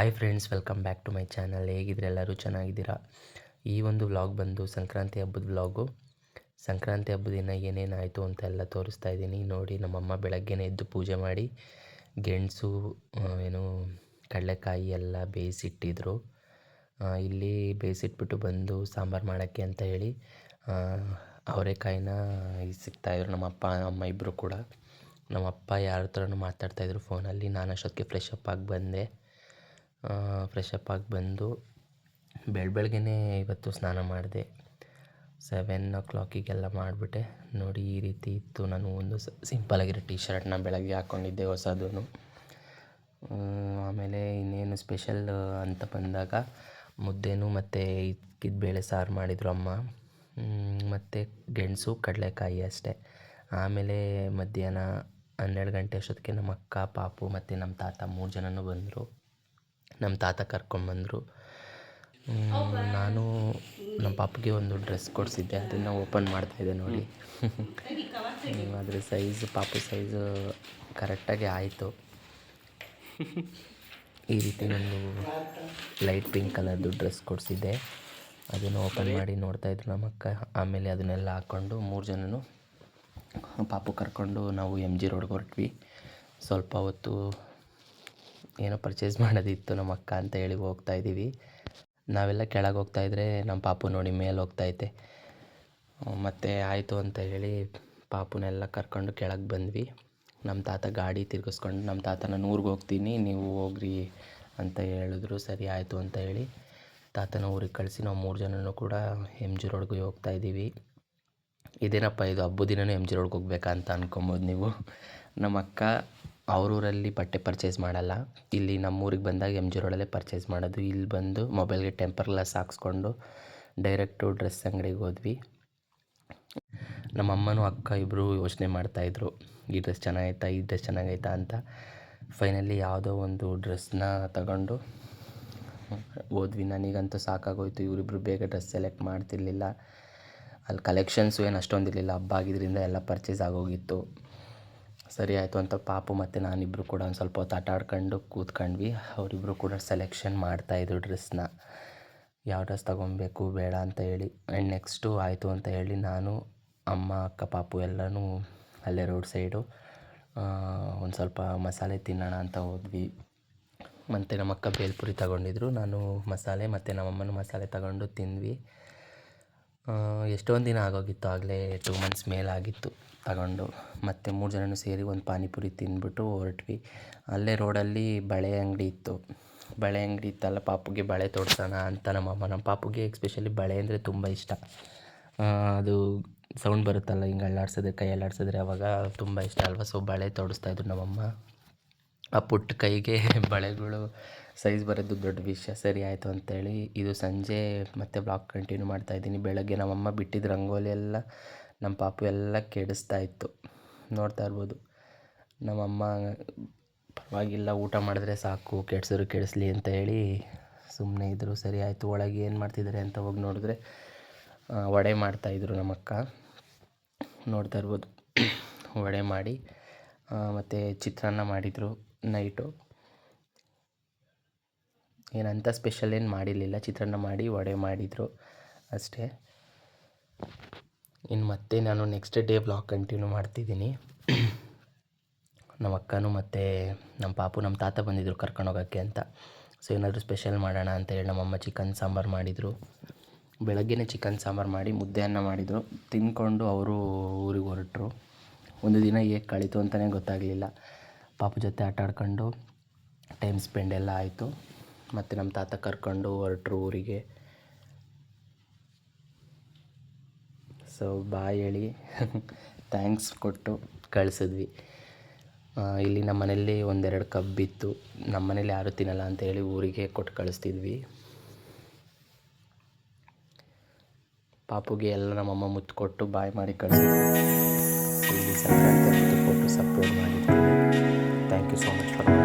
Hi friends welcome back to my channel ಹೇಗಿದ್ರೆ ಎಲ್ಲರೂ ಚೆನ್ನಾಗಿದ್ದೀರಾ? ಈ ಒಂದು ವ್ಲಾಗ್ ಬಂದು ಸಂಕ್ರಾಂತಿ ಹಬ್ಬದ ವ್ಲಾಗು ಸಂಕ್ರಾಂತಿ ಹಬ್ಬದ ದಿನ ಏನೇನಾಯಿತು ಅಂತ ಎಲ್ಲ ತೋರಿಸ್ತಾ ಇದ್ದೀನಿ. ನೋಡಿ, ನಮ್ಮಮ್ಮ ಬೆಳಗ್ಗೆನೇ ಎದ್ದು ಪೂಜೆ ಮಾಡಿ ಗೆಣಸು ಏನು ಕಡಲೆಕಾಯಿ ಎಲ್ಲ ಬೇಯಿಸಿಟ್ಟಿದ್ರು. ಇಲ್ಲಿ ಬೇಯಿಸಿಟ್ಬಿಟ್ಟು ಬಂದು ಸಾಂಬಾರು ಮಾಡೋಕ್ಕೆ ಅಂತ ಹೇಳಿ ಅವರೆಕಾಯಿನ ಸಿಗ್ತಾಯಿದ್ರು ನಮ್ಮ ಅಪ್ಪ, ಅಮ್ಮ ಇಬ್ಬರು ಕೂಡ. ನಮ್ಮ ಅಪ್ಪ ಯಾರ ಹತ್ರನೂ ಮಾತಾಡ್ತಾಯಿದ್ರು ಫೋನಲ್ಲಿ ನಾನು ಅಷ್ಟೊತ್ತಿಗೆ ಫ್ರೆಶ್ ಅಪ್ ಆಗಿ ಬಂದೆ. ಫ್ರೆಶ್ ಅಪ್ ಆಗಿ ಬಂದು ಬೆಳ ಬೆಳಗ್ಗೆನೇ ಇವತ್ತು ಸ್ನಾನ ಮಾಡಿದೆ. ಸೆವೆನ್ ಓ ಕ್ಲಾಕಿಗೆಲ್ಲ ಮಾಡಿಬಿಟ್ಟೆ. ನೋಡಿ ಈ ರೀತಿ ಇತ್ತು. ನಾನು ಒಂದು ಸಿಂಪಲಾಗಿರೋ ಟೀ ಶರ್ಟ್ನ ಬೆಳಗ್ಗೆ ಹಾಕ್ಕೊಂಡಿದ್ದೆ ಹೊಸದೂ ಆಮೇಲೆ ಇನ್ನೇನು ಸ್ಪೆಷಲ್ ಅಂತ ಬಂದಾಗ ಮುದ್ದೆನೂ ಮತ್ತು ಇಕ್ಕಿದ ಬೇಳೆ ಸಾರು ಮಾಡಿದರು ಅಮ್ಮ. ಮತ್ತು ಗೆಣಸು, ಕಡಲೆಕಾಯಿ ಅಷ್ಟೇ. ಆಮೇಲೆ ಮಧ್ಯಾಹ್ನ ಹನ್ನೆರಡು ಗಂಟೆ ಅಷ್ಟೊತ್ತಿಗೆ ನಮ್ಮ ಅಕ್ಕ, ಪಾಪು ಮತ್ತು ನಮ್ಮ ತಾತ ಮೂರು ಜನನೂ ಬಂದರು. ನಮ್ಮ ತಾತ ಕರ್ಕೊಂಡ್ಬಂದರು ನಾನು ನಮ್ಮ ಪಾಪುಗೆ ಒಂದು ಡ್ರೆಸ್ ಕೊಡಿಸಿದ್ದೆ. ಅದನ್ನು ಓಪನ್ ಮಾಡ್ತಾಯಿದ್ದೆ ನೋಡಿ. ಅದ್ರ ಸೈಜ್ ಪಾಪು ಸೈಜು ಕರೆಕ್ಟಾಗಿ ಆಯಿತು. ಈ ರೀತಿ ನಾನು ಲೈಟ್ ಪಿಂಕ್ ಕಲರ್ದು ಡ್ರೆಸ್ ಕೊಡಿಸಿದ್ದೆ. ಅದನ್ನು ಓಪನ್ ಮಾಡಿ ನೋಡ್ತಾಯಿದ್ರು ನಮ್ಮ ಅಕ್ಕ. ಆಮೇಲೆ ಅದನ್ನೆಲ್ಲ ಹಾಕ್ಕೊಂಡು ಮೂರು ಜನನು ಪಾಪು ಕರ್ಕೊಂಡು ನಾವು ಎಂ ಜಿ ರೋಡ್ಗೆ ಹೊರಟ್ವಿ. ಸ್ವಲ್ಪ ಹೊತ್ತು ಏನೋ ಪರ್ಚೇಸ್ ಮಾಡೋದಿತ್ತು ನಮ್ಮ ಅಕ್ಕ ಅಂತ ಹೇಳಿ ಹೋಗ್ತಾ ಇದ್ದೀವಿ. ನಾವೆಲ್ಲ ಕೆಳಗೆ ಹೋಗ್ತಾ ಇದ್ರೆ ನಮ್ಮ ಪಾಪು ನೋಡಿ ಮೇಲೆ ಹೋಗ್ತೈತೆ ಮತ್ತು ಆಯಿತು ಅಂತ ಹೇಳಿ ಪಾಪುನೆಲ್ಲ ಕರ್ಕೊಂಡು ಕೆಳಗೆ ಬಂದ್ವಿ. ನಮ್ಮ ತಾತ ಗಾಡಿ ತಿರ್ಗಿಸ್ಕೊಂಡು, ನಮ್ಮ ತಾತ ನಾನು ಊರಿಗೆ ಹೋಗ್ತೀನಿ, ನೀವು ಹೋಗ್ರಿ ಅಂತ ಹೇಳಿದ್ರು. ಸರಿ, ಆಯಿತು ಅಂತ ಹೇಳಿ ತಾತನ ಊರಿಗೆ ಕಳಿಸಿ ನಾವು ಮೂರು ಜನನೂ ಕೂಡ ಎಂ ಜಿ ರೋಡ್ಗೆ ಹೋಗ್ತಾ ಇದ್ದೀವಿ. ಇದೇನಪ್ಪ ಇದು ಹಬ್ಬದ ದಿನವೂ ಎಂ ಜಿ ರೋಡ್ಗೆ ಹೋಗ್ಬೇಕಂತ ಅಂತ ಅನ್ಕೊಬೋದು ನೀವು. ನಮ್ಮ ಅಕ್ಕ ಅವ್ರೂರಲ್ಲಿ ಬಟ್ಟೆ ಪರ್ಚೇಸ್ ಮಾಡಲ್ಲ. ಇಲ್ಲಿ ನಮ್ಮೂರಿಗೆ ಬಂದಾಗ ಎಂ ಜಿ ರೋಡಲ್ಲೇ ಪರ್ಚೇಸ್ ಮಾಡೋದು. ಇಲ್ಲಿ ಬಂದು ಮೊಬೈಲ್ಗೆ ಟೆಂಪರ್ ಗ್ಲಾಸ್ ಹಾಕ್ಸ್ಕೊಂಡು ಡೈರೆಕ್ಟು ಡ್ರೆಸ್ ಅಂಗಡಿಗೆ ಹೋದ್ವಿ. ನಮ್ಮ ಅಮ್ಮನೂ ಅಕ್ಕ ಇಬ್ಬರು ಯೋಚನೆ ಮಾಡ್ತಾಯಿದ್ರು ಈ ಡ್ರೆಸ್ ಚೆನ್ನಾಗೈತಾ, ಈ ಡ್ರೆಸ್ ಚೆನ್ನಾಗೈತಾ ಅಂತ. ಫೈನಲಿ ಯಾವುದೋ ಒಂದು ಡ್ರೆಸ್ನ ತಗೊಂಡು ಹೋದ್ವಿ. ನನಗಂತೂ ಸಾಕಾಗೋಯ್ತು. ಇವರಿಬ್ರು ಬೇಗ ಡ್ರೆಸ್ ಸೆಲೆಕ್ಟ್ ಮಾಡ್ತಿರ್ಲಿಲ್ಲ. ಅಲ್ಲಿ ಕಲೆಕ್ಷನ್ಸು ಏನು ಅಷ್ಟೊಂದಿರಲಿಲ್ಲ. ಹಬ್ಬ ಆಗಿದ್ದರಿಂದ ಎಲ್ಲ ಪರ್ಚೇಸ್ ಆಗೋಗಿತ್ತು. ಸರಿ ಆಯಿತು ಅಂತ ಪಾಪು ಮತ್ತು ನಾನಿಬ್ಬರು ಕೂಡ ಒಂದು ಸ್ವಲ್ಪ ಹೊತ್ತು ಆಟಾಡ್ಕೊಂಡು ಕೂತ್ಕೊಂಡ್ವಿ. ಅವರಿಬ್ಬರು ಕೂಡ ಸೆಲೆಕ್ಷನ್ ಮಾಡ್ತಾಯಿದ್ರು ಡ್ರೆಸ್ನ ಯಾವ ಡ್ರೆಸ್ ತೊಗೊಬೇಕು, ಬೇಡ ಅಂತ ಹೇಳಿ. ಆ್ಯಂಡ್ ನೆಕ್ಸ್ಟು ಆಯಿತು ಅಂತ ಹೇಳಿ ನಾನು, ಅಮ್ಮ, ಅಕ್ಕ, ಪಾಪು ಎಲ್ಲನೂ ಅಲ್ಲೇ ರೋಡ್ ಸೈಡು ಒಂದು ಸ್ವಲ್ಪ ಮಸಾಲೆ ತಿನ್ನೋಣ ಅಂತ ಹೋದ್ವಿ. ಮತ್ತು ನಮ್ಮ ಅಕ್ಕ ಬೇಲ್ಪುರಿ ತಗೊಂಡಿದ್ರು. ನಾನು ಮಸಾಲೆ ಮತ್ತು ನಮ್ಮಮ್ಮನೂ ಮಸಾಲೆ ತಗೊಂಡು ತಿಂದ್ವಿ. ಎಷ್ಟೊಂದು ದಿನ ಆಗೋಗಿತ್ತು ಆಗಲೇ ಟೂ ಮಂತ್ಸ್ ಮೇಲಾಗಿತ್ತು. ತಗೊಂಡು ಮತ್ತು ಮೂರು ಜನನು ಸೇರಿ ಒಂದು ಪಾನಿಪುರಿ ತಿಂದ್ಬಿಟ್ಟು ಹೊರಟ್ವಿ. ಅಲ್ಲೇ ರೋಡಲ್ಲಿ ಬಳೆ ಅಂಗಡಿ ಇತ್ತು. ಬಳೆ ಅಂಗಡಿ ಇತ್ತಲ್ಲ, ಪಾಪುಗೆ ಬಳೆ ತೊಡ್ಸೋಣ ಅಂತ ನಮ್ಮಮ್ಮ ನಮ್ಮ ಪಾಪುಗೆ ಎಕ್ಸ್ಪೆಷಲಿ ಬಳೆ ಅಂದರೆ ತುಂಬ ಇಷ್ಟ. ಅದು ಸೌಂಡ್ ಬರುತ್ತಲ್ಲ, ಹಿಂಗೆ ಅಲ್ಲಾಡ್ಸಿದ್ರೆ, ಕೈ ಅಲ್ಲಾಡ್ಸಿದ್ರೆ ಅವಾಗ ತುಂಬ ಇಷ್ಟ ಅಲ್ವಾ? ಸೊ ಬಳೆ ತೊಡಿಸ್ತಾಯಿದ್ರು ನಮ್ಮಮ್ಮ ಆ ಪುಟ್ಟ ಕೈಗೆ ಬಳೆಗಳು ಸೈಜ್ ಬರೋದು ದೊಡ್ಡ ವಿಷಯ ಸರಿ ಆಯಿತು ಅಂತೇಳಿ ಇದು ಸಂಜೆ ಮತ್ತೆ ಬ್ಲಾಗ್ ಕಂಟಿನ್ಯೂ ಮಾಡ್ತಾ ಇದ್ದೀನಿ. ಬೆಳಗ್ಗೆ ನಮ್ಮಮ್ಮ ಬಿಟ್ಟಿದ್ದ ರಂಗೋಲಿ ಎಲ್ಲ ನಮ್ಮ ಪಾಪು ಎಲ್ಲ ಕೆಡಿಸ್ತಾ ಇತ್ತು. ನೋಡ್ತಾ ಇರ್ಬೋದು. ನಮ್ಮಮ್ಮ ಪರವಾಗಿಲ್ಲ, ಊಟ ಮಾಡಿದ್ರೆ ಸಾಕು, ಕೆಡ್ಸಿದ್ರು ಕೆಡಿಸ್ಲಿ ಅಂತ ಹೇಳಿ ಸುಮ್ಮನೆ ಇದ್ದರು ಸರಿ ಆಯಿತು, ಒಳಗೆ ಏನು ಮಾಡ್ತಿದ್ದಾರೆ ಅಂತ ಹೋಗಿ ನೋಡಿದ್ರೆ ವಡೆ ಮಾಡ್ತಾಯಿದ್ರು ನಮ್ಮಕ್ಕ ನೋಡ್ತಾ ಇರ್ಬೋದು. ವಡೆ ಮಾಡಿ ಮತ್ತು ಚಿತ್ರಾನ್ನ ಮಾಡಿದರು. ನೈಟು. ಏನಂತ ಸ್ಪೆಷಲ್ ಏನು ಮಾಡಿರಲಿಲ್ಲ. ಚಿತ್ರಾನ್ನ ಮಾಡಿ, ವಡೆ ಮಾಡಿದರು ಅಷ್ಟೇ. ಇನ್ನು ಮತ್ತೆ ನಾನು ನೆಕ್ಸ್ಟ್ ಡೇ ಬ್ಲಾಗ್ ಕಂಟಿನ್ಯೂ ಮಾಡ್ತಿದ್ದೀನಿ. ನಮ್ಮ ಅಕ್ಕನೂ ಮತ್ತು ನಮ್ಮ ಪಾಪು, ನಮ್ಮ ತಾತ ಬಂದಿದ್ದರು ಕರ್ಕೊಂಡು ಹೋಗೋಕ್ಕೆ ಅಂತ. ಸೊ ಏನಾದರೂ ಸ್ಪೆಷಲ್ ಮಾಡೋಣ ಅಂತ ಹೇಳಿ ನಮ್ಮಮ್ಮ ಚಿಕನ್ ಸಾಂಬಾರು ಮಾಡಿದರು. ಬೆಳಗ್ಗೆನೇ ಚಿಕನ್ ಸಾಂಬಾರು ಮಾಡಿ, ಮುದ್ದೆ ಅನ್ನ ಮಾಡಿದರು. ತಿಂದ್ಕೊಂಡು ಅವರು ಊರಿಗೆ ಹೊರಟರು. ಒಂದು ದಿನ ಹೇಗೆ ಕಳೀತು ಅಂತಲೇ ಗೊತ್ತಾಗಲಿಲ್ಲ. ಪಾಪು ಜೊತೆ ಆಟ ಆಡ್ಕೊಂಡು ಟೈಮ್ ಸ್ಪೆಂಡ್ ಎಲ್ಲ ಆಯಿತು. ಮತ್ತು ನಮ್ಮ ತಾತ ಕರ್ಕೊಂಡು ಹೊರಟ್ರು ಊರಿಗೆ. ಸೊ ಬಾಯ್ ಹೇಳಿ. ಥ್ಯಾಂಕ್ಸ್ ಕೊಟ್ಟು ಕಳಿಸಿದ್ವಿ. ಇಲ್ಲಿ ನಮ್ಮ ಮನೇಲಿ ಒಂದೆರಡು ಕಬ್ಬಿತ್ತು ನಮ್ಮ ಮನೇಲಿ ಯಾರೂ ತಿನ್ನಲ್ಲ ಅಂತ ಹೇಳಿ ಊರಿಗೆ ಕೊಟ್ಟು ಕಳಿಸ್ತಿದ್ವಿ. ಪಾಪುಗೆ ಎಲ್ಲ ನಮ್ಮಮ್ಮ ಮುತ್ತು ಕೊಟ್ಟು ಬಾಯ್ ಮಾಡಿ ಕಳಿಸಿದ್ವಿ ಇಲ್ಲಿ ಮಾಡಿರ್ತೀವಿ Thank you so much for that.